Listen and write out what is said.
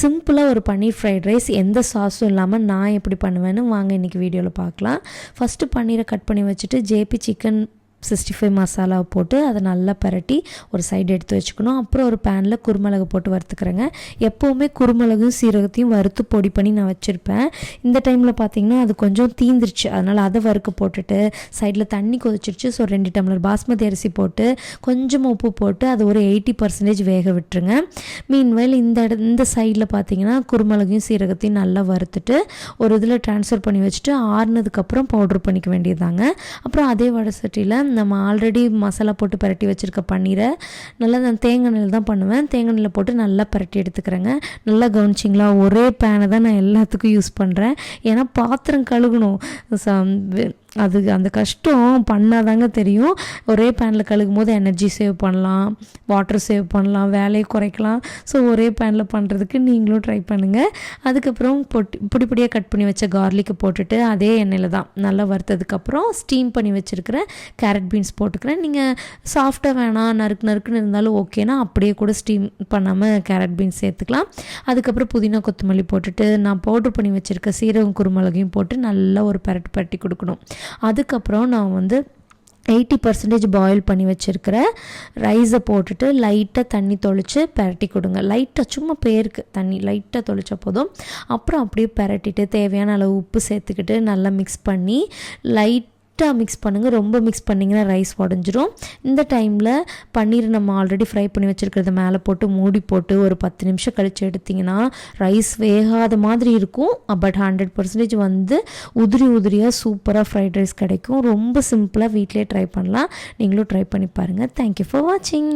சிம்பிளாக ஒரு பன்னீர் fried rice எந்த சாஸும் இல்லாமல் நான் எப்படி பண்ணுவேன்னு வாங்க இன்றைக்கி வீடியோவில் பார்க்கலாம். ஃபஸ்ட்டு பன்னீரை கட் பண்ணி வச்சுட்டு ஜேபி சிக்கன் சிக்ஸ்டி ஃபைவ் மசாலாவை போட்டு அதை நல்லா பரட்டி ஒரு சைடு எடுத்து வச்சுக்கணும். அப்புறம் ஒரு பேனில் குருமிளகு போட்டு வறுத்துக்கிறேங்க. எப்போவுமே குருமிளகும் சீரகத்தையும் வறுத்து பொடி பண்ணி நான் வச்சுருப்பேன். இந்த டைமில் பார்த்தீங்கன்னா அது கொஞ்சம் தீந்துருச்சு. அதனால் அதை வறுக்க போட்டுட்டு சைடில் தண்ணி கொதிச்சிருச்சு. ஸோ ரெண்டு டம்ளர் பாஸ்மதி அரிசி போட்டு கொஞ்சமாக உப்பு போட்டு அது ஒரு எயிட்டி பர்சன்டேஜ் வேக விட்டுருங்க. மீன்வேல் இந்த இந்த சைடில் பார்த்தீங்கன்னா குருமிளகையும் சீரகத்தையும் நல்லா வறுத்துட்டு ஒரு இதில் ட்ரான்ஸ்ஃபர் பண்ணி வச்சுட்டு ஆறுனதுக்கப்புறம் பவுட்ரு பண்ணிக்க வேண்டியதாங்க அப்புறம் அதே வடை சட்டியில் நம்ம ஆல்ரெடி மசாலா போட்டு பரட்டி வச்சுருக்க பன்னீரை நல்லா நான் தேங்காய் எண்ணெயில் தான் பண்ணுவேன். தேங்காய் எண்ணெயில் போட்டு நல்லா பரட்டி எடுத்துக்கிறேங்க. நல்லா கவனிச்சிங்களா? ஒரே பேனை தான் நான் எல்லாத்துக்கும் யூஸ் பண்ணுறேன் ஏன்னா பாத்திரம் கழுகணும். ச- அது அந்த கஷ்டம் பண்ணாதாங்க தெரியும். ஒரே பேனில் கழுகும் போது எனர்ஜி சேவ் பண்ணலாம் வாட்டர் சேவ் பண்ணலாம் வேலையை குறைக்கலாம். ஸோ ஒரே பேனில் பண்ணுறதுக்கு நீங்களும் ட்ரை பண்ணுங்கள் அதுக்கப்புறம் பொட்டி பொடி கட் பண்ணி வச்ச கார்லிக்கை போட்டுட்டு அதே எண்ணெயில் தான் நல்லா வறுத்ததுக்கப்புறம் ஸ்டீம் பண்ணி வச்சுருக்கிற கேரட் பீன்ஸ் போட்டுக்கிறேன். நீங்கள் சாஃப்டாக வேணாம் நறுக்கு நறுக்குன்னு இருந்தாலும் ஓகேனா அப்படியே கூட ஸ்டீம் பண்ணாமல் கேரட் பீன்ஸ் சேர்த்துக்கலாம். அதுக்கப்புறம் புதினா கொத்தமல்லி போட்டுட்டு நான் பவுட்ரு பண்ணி வச்சுருக்க சீரகம் குருமிளகையும் போட்டு நல்லா ஒரு பரட்டு பரட்டி கொடுக்கணும். அதுக்கப்புறம் நான் வந்து எயிட்டி பர்சன்டேஜ் பாயில் பண்ணி வச்சுருக்கிற ரைஸை போட்டுட்டு லைட்டாக தண்ணி தொளித்து பெரட்டி கொடுங்க. லைட்டாக சும்மா பேருக்கு தண்ணி லைட்டாக தொளிச்ச போதும். அப்புறம் அப்படியே பெரட்டிட்டு தேவையான அளவு உப்பு சேர்த்துக்கிட்டு நல்லா மிக்ஸ் பண்ணி லைட் லைட்டாக மிக்ஸ் பண்ணுங்கள் ரொம்ப மிக்ஸ் பண்ணிங்கன்னா ரைஸ் உடஞ்சிரும். இந்த டைமில் பன்னீர் நம்ம ஆல்ரெடி ஃப்ரை பண்ணி வச்சுருக்கிறத மேலே போட்டு மூடி போட்டு ஒரு பத்து நிமிஷம் கழித்து எடுத்திங்கன்னா ரைஸ் வேகாத மாதிரி இருக்கும். பட் ஹண்ட்ரட் பர்சன்டேஜ் வந்து உதிரி உதிரியாக சூப்பராக ஃப்ரைட் ரைஸ் கிடைக்கும். ரொம்ப சிம்பிளாக வீட்டிலே ட்ரை பண்ணலாம். நீங்களும் ட்ரை பண்ணி பாருங்கள் தேங்க்யூ ஃபார் வாட்சிங்